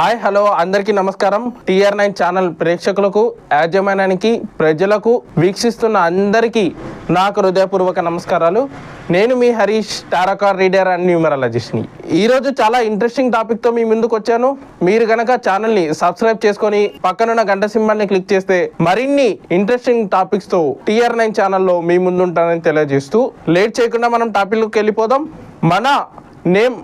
Hi hello అందరికీ నమస్కారం. TR nine channel ప్రేక్షకులకు యాజమాన్యానికి ప్రజలకు వీక్షిస్తున్న అందరికీ నాకు హృదయపూర్వక నమస్కారాలు. నేను మీ Harish tarot card reader and న్యూమరాలజిస్ట్ని. ఈరోజు చాలా ఇంట్రెస్టింగ్ టాపిక్తో మీ ముందుకు వచ్చాను. మీరు గనక ఛానల్ని సబ్స్క్రైబ్ చేసుకొని పక్కనున్న గంట సింబల్ని క్లిక్ చేస్తే మరిన్ని ఇంట్రెస్టింగ్ టాపిక్స్తో టిఆర్ నైన్ ఛానల్లో మీ ముందుంటానని తెలియజేస్తూ లేట్ చేయకుండా మనం టాపిక్లోకి వెళ్ళిపోదాం. మన నేమ్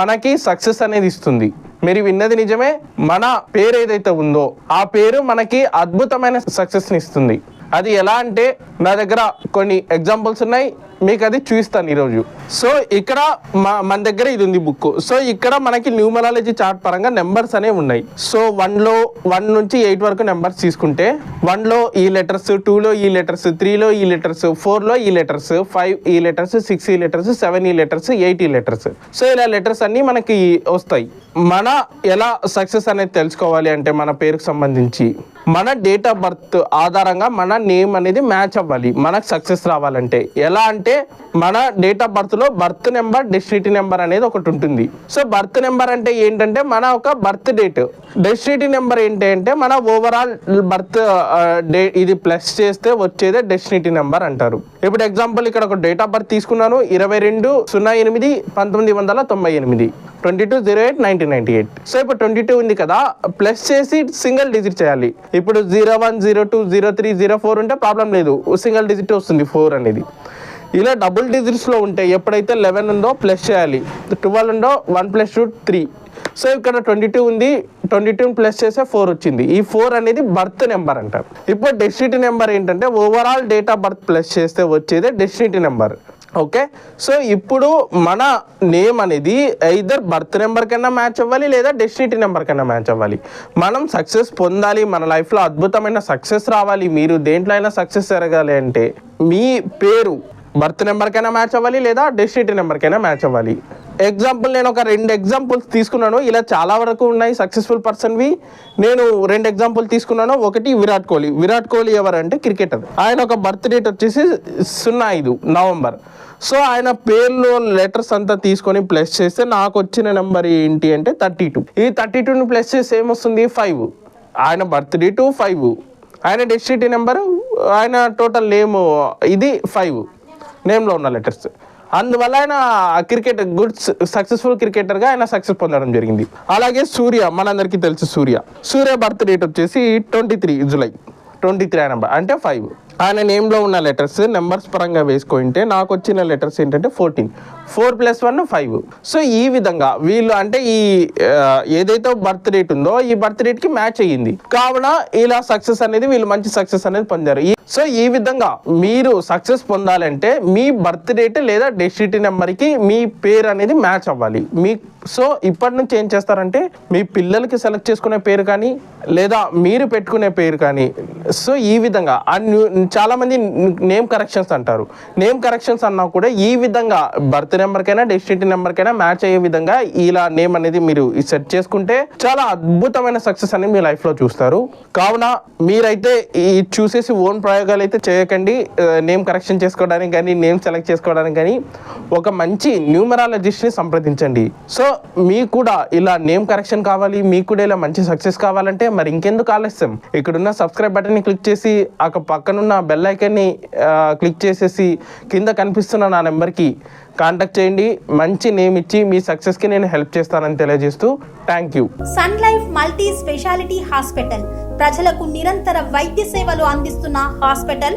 మనకి సక్సెస్ అనేది ఇస్తుంది. మీరు విన్నది నిజమే మన పేరు ఏదైతే ఉందో ఆ పేరు మనకి అద్భుతమైన సక్సెస్ని ఇస్తుంది. అది ఎలా అంటే నా దగ్గర కొన్ని ఎగ్జాంపుల్స్ ఉన్నాయి. మీకు అది చూపిస్తాను ఈరోజు. సో ఇక్కడ మా మన దగ్గర ఇది ఉంది బుక్ సో ఇక్కడ మనకి న్యూమరాలజీ చార్ట్ పరంగా నెంబర్స్ అనేవి ఉన్నాయి. సో వన్లో వన్ నుంచి ఎయిట్ వరకు నెంబర్స్ తీసుకుంటే వన్లో ఈ లెటర్స్ టూలో ఈ లెటర్స్ త్రీలో ఈ లెటర్స్ ఫోర్లో ఈ లెటర్స్ ఫైవ్ ఈ లెటర్స్ సిక్స్ ఈ లెటర్స్ సెవెన్ ఈ లెటర్స్ ఎయిట్ ఈ లెటర్స్. సో ఇలా లెటర్స్ అన్నీ మనకి వస్తాయి. మన ఎలా సక్సెస్ అనేది తెలుసుకోవాలి అంటే మన పేరుకు సంబంధించి మన డేట్ ఆఫ్ బర్త్ ఆధారంగా మన నేమ్ అనేది మ్యాచ్ అవ్వాలి. మనకు సక్సెస్ రావాలంటే. ఎలా అంటే మన డేట్ ఆఫ్ బర్త్లో బర్త్ నెంబర్ డెస్టినీ నెంబర్ అనేది ఒకటి ఉంటుంది. సో బర్త్ నెంబర్ అంటే ఏంటంటే మన ఒక బర్త్ డేట్ డెస్టినీ నెంబర్ ఏంటి అంటే మన ఓవరాల్ బర్త్ డే ఇది ప్లస్ చేస్తే వచ్చేదే డెస్టినీ నెంబర్ అంటారు. ఇప్పుడు ఎగ్జాంపుల్ ఇక్కడ ఒక డేట్ ఆఫ్ బర్త్ తీసుకున్నాను. ఇరవై రెండు సున్నా ఎనిమిది పంతొమ్మిది వందల తొంభై ఎనిమిది. Twenty two zero eight nineteen ninety eight so ఇప్పుడు ట్వంటీ టూ ఉంది కదా ప్లస్ చేసి సింగిల్ డిజిట్ చేయాలి. ఇప్పుడు zero one zero two zero three zero four ఉంటే ప్రాబ్లం లేదు. సింగిల్ డిజిట్ వస్తుంది ఫోర్ అనేది. ఇలా డబుల్ డిజిట్స్లో ఉంటే ఎప్పుడైతే లెవెన్ ఉందో ప్లస్ చేయాలి. ట్వెల్వ్ ఉందో one plus two three so ఇక్కడ ట్వంటీ టూ ఉంది. ట్వంటీ టూ ప్లస్ చేస్తే ఫోర్ వచ్చింది. ఈ ఫోర్ అనేది బర్త్ నెంబర్ అంటారు. ఇప్పుడు డెస్టినీ నెంబర్ ఏంటంటే overall date of birth plus చేస్తే వచ్చేదే డెస్టినిటీ నెంబర్ ఓకే సో ఇప్పుడు మన నేమ్ అనేది ఐదర్ బర్త్ నెంబర్ కన్నా మ్యాచ్ అవ్వాలి లేదా డెస్టినీ నెంబర్ కన్నా మ్యాచ్ అవ్వాలి. మనం సక్సెస్ పొందాలి మన లైఫ్లో అద్భుతమైన సక్సెస్ రావాలి మీరు దేంట్లో అయినా సక్సెస్ జరగాలి అంటే మీ పేరు బర్త్ నెంబర్కైనా మ్యాచ్ అవ్వాలి లేదా డెస్టిటీ నెంబర్కైనా మ్యాచ్ అవ్వాలి. ఎగ్జాంపుల్ నేను ఒక రెండు ఎగ్జాంపుల్స్ తీసుకున్నాను. ఇలా చాలా వరకు ఉన్నాయి. సక్సెస్ఫుల్ పర్సన్వి నేను రెండు ఎగ్జాంపుల్ తీసుకున్నాను. ఒకటి విరాట్ కోహ్లీ. విరాట్ కోహ్లీ ఎవరంటే క్రికెటర్. ఆయన ఒక బర్త్ డేట్ వచ్చేసి సున్నా ఐదు నవంబర్. సో ఆయన పేర్లో లెటర్స్ అంతా తీసుకొని ప్లస్ చేస్తే నాకు వచ్చిన నెంబర్ ఏంటి అంటే థర్టీ టూ ఈ థర్టీ టూని ప్లస్ చేస్తే ఏమొస్తుంది? ఫైవ్ ఆయన బర్త్ డేటు ఫైవ్ ఆయన డెస్టిటీ నెంబరు ఆయన టోటల్ నేమ్ ఇది ఫైవ్ నేమ్లో ఉన్న లెటర్స్ అందువల్ల ఆయన క్రికెట్ గుడ్ సక్సెస్ఫుల్ క్రికెటర్గా ఆయన సక్సెస్ పొందడం జరిగింది. అలాగే సూర్య మనందరికీ తెలుసు సూర్య. సూర్య బర్త్ డేట్ వచ్చేసి twenty three July twenty three number అంటే ఫైవ్ ఆయన నేమ్లో ఉన్న లెటర్స్ నెంబర్స్ పరంగా వేసుకుంటే నాకు వచ్చిన లెటర్స్ ఏంటంటే fourteen. Four plus one five. So ఈ విధంగా వీళ్ళు అంటే ఈ ఏదైతే బర్త్ డేట్ ఉందో ఈ బర్త్ డేట్కి మ్యాచ్ అయ్యింది. కావున ఇలా సక్సెస్ అనేది వీళ్ళు మంచి సక్సెస్ అనేది పొందారు. సో ఈ విధంగా మీరు సక్సెస్ పొందాలంటే మీ బర్త్ డేట్ లేదా డెసిటీ నెంబర్కి మీ పేరు అనేది మ్యాచ్ అవ్వాలి. మీ సో ఇప్పటి నుంచి ఏం చేస్తారంటే మీ పిల్లలకి సెలెక్ట్ చేసుకునే పేరు కానీ లేదా మీరు పెట్టుకునే పేరు కానీ సో ఈ విధంగా ఆ చాలామంది నేమ్ కరెక్షన్స్ అంటారు. నేమ్ కరెక్షన్స్ అన్నా కూడా ఈ విధంగా బర్త్ నెంబర్కైనా డెస్టినీ నెంబర్కైనా మ్యాచ్ అయ్యే విధంగా ఇలా నేమ్ అనేది మీరు సెట్ చేసుకుంటే చాలా అద్భుతమైన సక్సెస్ అనేది మీ లైఫ్లో చూస్తారు. కావున మీరైతే ఈ చూసేసి ఓన్ ప్రయోగాలు అయితే చేయకండి. నేమ్ కరెక్షన్ చేసుకోవడానికి కానీ నేమ్ సెలెక్ట్ చేసుకోవడానికి కానీ ఒక మంచి న్యూమరాలజిస్ట్ని సంప్రదించండి. సో మీకు కూడా ఇలా నేమ్ కరెక్షన్ కావాలి మీకు కూడా ఇలా మంచి సక్సెస్ కావాలంటే మరి ఇంకెందుకు ఆలస్యం? ఇక్కడున్న సబ్స్క్రైబ్ బటన్ని క్లిక్ చేసి ఆ పక్కనున్న బెల్ ఐకన్ని క్లిక్ చేసేసి కింద కనిపిస్తున్న నా నెంబర్కి కాంటాక్ట్ చేయండి. మంచి నేమ్ ఇచ్చి మీ సక్సెస్కి నేను హెల్ప్ చేస్తానని తెలియజేస్తూ thank you sun life multi speciality hospital ప్రజలకు నిరంతర వైద్య సేవలు అందిస్తున్న హాస్పిటల్